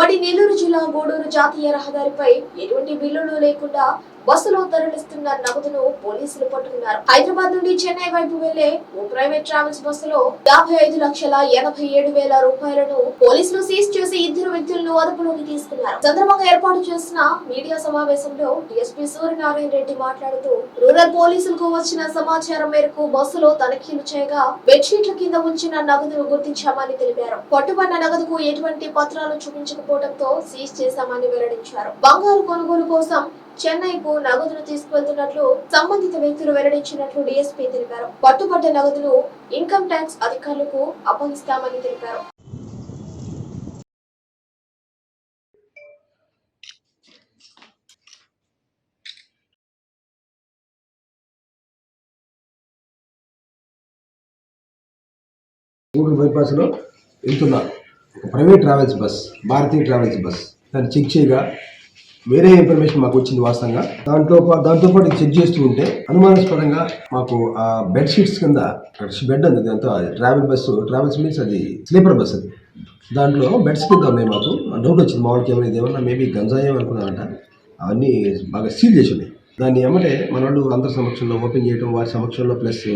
మరి నెల్లూరు జిల్లా గూడూరు జాతీయ రహదారిపై ఎటువంటి బిల్లులు లేకుండా బస్సులో తరలిస్తున్న నగదును పోలీసులు పట్టుకున్నారు. హైదరాబాద్ నుండి చెన్నై వైపు వెళ్ళే ఓ ప్రైవేట్ ట్రావెల్స్ బస్సులో యాభై ఐదు లక్షల ఎనభై ఏడు వేల రూపాయలను పోలీసులు సీజ్ చేసి ఇద్దరు వ్యక్తులను అదుపులోకి తీసుకున్నారు. చంద్రబాబు ఏర్పాటు చేసిన మీడియా సమావేశంలో డిఎస్పీ సూర్యనారాయణ రెడ్డి మాట్లాడుతూ రూరల్ పోలీసులకు వచ్చిన సమాచారం మేరకు బస్సులో తనిఖీలు చేయగా బెడ్షీట్ల కింద ఉంచిన నగదును గుర్తించామని తెలిపారు. పట్టుబడిన నగదుకు ఎటువంటి పత్రాలు చూపించకపోవడంతో సీజ్ చేశామని వెల్లడించారు. బంగారు కొనుగోలు కోసం చెన్నైకు నగదును తీసుకువెళ్తున్నట్లు సంబంధిత వ్యక్తులు వెల్లడించినట్లు డీఎస్పీ తెలిపారు. పట్టుబడ్డ నగదులు ఇన్కమ్ ట్యాక్స్ అధికారులకు అప్పగిస్తామని తెలిపారు. గూడూరు బైపాస్లో వెళ్తున్న ఒక private travels bus Bharatiya travels bus. దాన్ని చెక్ చేయగా వేరే ఇన్ఫర్మేషన్ మాకు వచ్చింది వాస్తవంగా. దాంట్లో దాంతోపాటు దాంతో పాటు చెక్ చేస్తూ ఉంటే అనుమానాస్పదంగా మాకు ఆ బెడ్ షీట్స్ కింద బెడ్ ఉంది దాంతో ట్రావెల్ బస్సు ట్రావెల్స్ మీన్స్ అది స్లీపర్ బస్ అది. దాంట్లో బెడ్స్ కింద ఉన్నాయి మాకు. డౌట్ వచ్చింది మామూలుకి ఏమైనా ఏమన్నా మేబీ గంజాయం అనుకున్నారంట. అవన్నీ బాగా సీల్ చేసి ఉన్నాయి. దాన్ని ఏమంటే మన వాళ్ళు అందరి సమక్షంలో ఓపెన్ చేయడం వారి సమక్షంలో ప్లస్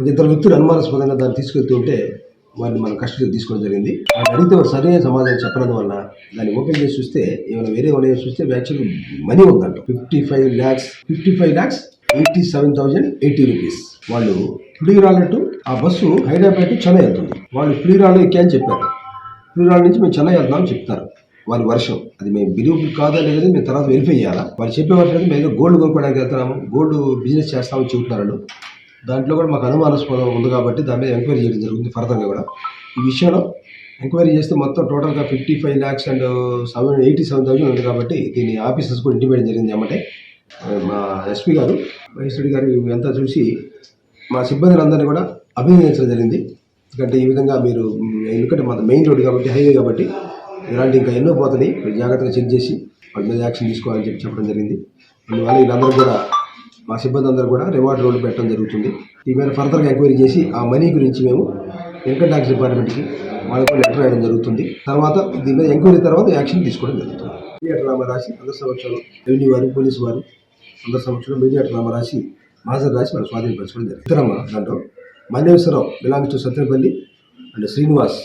ఒక ఇద్దరు వ్యక్తులు అనుమానాస్పదంగా దాన్ని తీసుకెళ్తూ ఉంటే వారిని మనం కస్టడీకి తీసుకోవడం జరిగింది. వాళ్ళు అడిగితే సరైన సమాధానం చెప్పడం వల్ల దాన్ని ఓపెన్ చేసి చూస్తే ఏమైనా వేరే వాళ్ళు చూస్తే యాక్చువల్లీ మనీ ఉందంట fifty five lakhs fifty five lakhs eighty seven thousand eighty rupees. వాళ్ళు పులిరాలట్టు ఆ బస్సు హైదరాబాద్ టు చెన్నై వెళ్తుంది. వాళ్ళు పులిరాలు ఎక్కి అని చెప్పారు. పులిరాల నుంచి మేము చెన్నై వెళ్తామని చెప్తారు. వారి వర్షం అది మేము బిలీవ్ కాదా అనేది మేము తర్వాత వెరిఫై చేయాలా? వారు చెప్పే వర్షం మేము గోల్డ్ కొనుక్కోవడానికి వెళ్తున్నాము గోల్డ్ బిజినెస్ చేస్తామని చెబుతున్నారు దాంట్లో కూడా మాకు అనుమానాస్పదం ఉంది కాబట్టి దాని మీద ఎంక్వైరీ చేయడం జరుగుతుంది ఫర్దర్గా కూడా. ఈ విషయంలో ఎంక్వైరీ చేస్తే మొత్తం టోటల్గా fifty five lakhs and seven eighty seven thousand ఉంది కాబట్టి దీని ఆఫీసర్స్ కూడా ఇంటిమేట్ జరిగింది ఏమంటే మా ఎస్పీ గారు మహేష్ రెడ్డి గారు ఇవంతా చూసి మా సిబ్బందిని కూడా అభినందించడం జరిగింది. ఎందుకంటే ఈ విధంగా మీరు ఎందుకంటే మన మెయిన్ రోడ్ కాబట్టి హైవే కాబట్టి ఇలాంటి ఇంకా ఎన్నో పోతాయి మీరు జాగ్రత్తగా చెక్ చేసి వాటి మీద యాక్షన్ తీసుకోవాలని చెప్పి చెప్పడం జరిగింది. అందువల్ల వీళ్ళందరూ కూడా మా సిబ్బంది అందరూ కూడా రివార్డ్ రోడ్డు పెట్టడం జరుగుతుంది. ఈ మీద ఫర్దర్గా ఎంక్వైరీ చేసి ఆ మనీ గురించి మేము ఇన్కమ్ ట్యాక్స్ డిపార్ట్మెంట్కి వాళ్ళకు లెటర్ రాయడం జరుగుతుంది. తర్వాత దీని మీద ఎంక్వైరీ తర్వాత యాక్షన్ తీసుకోవడం జరుగుతుంది. మీడియా డ్రామా రాసి అందరి సమక్షంలో రెవెన్యూ వారు పోలీసు వారు అందరి సంవత్సరం మీడియా డ్రామా రాసి మాజర్ రాసి మనం స్వాధీనపరచుకోవడం జరిగింది. ఇతరమ్మ దాంట్లో Manneshwararao belongs to Satyapalli and Srinivas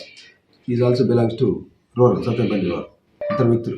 is also belongs to rural Satyapalli rural ఇద్దరు వ్యక్తులు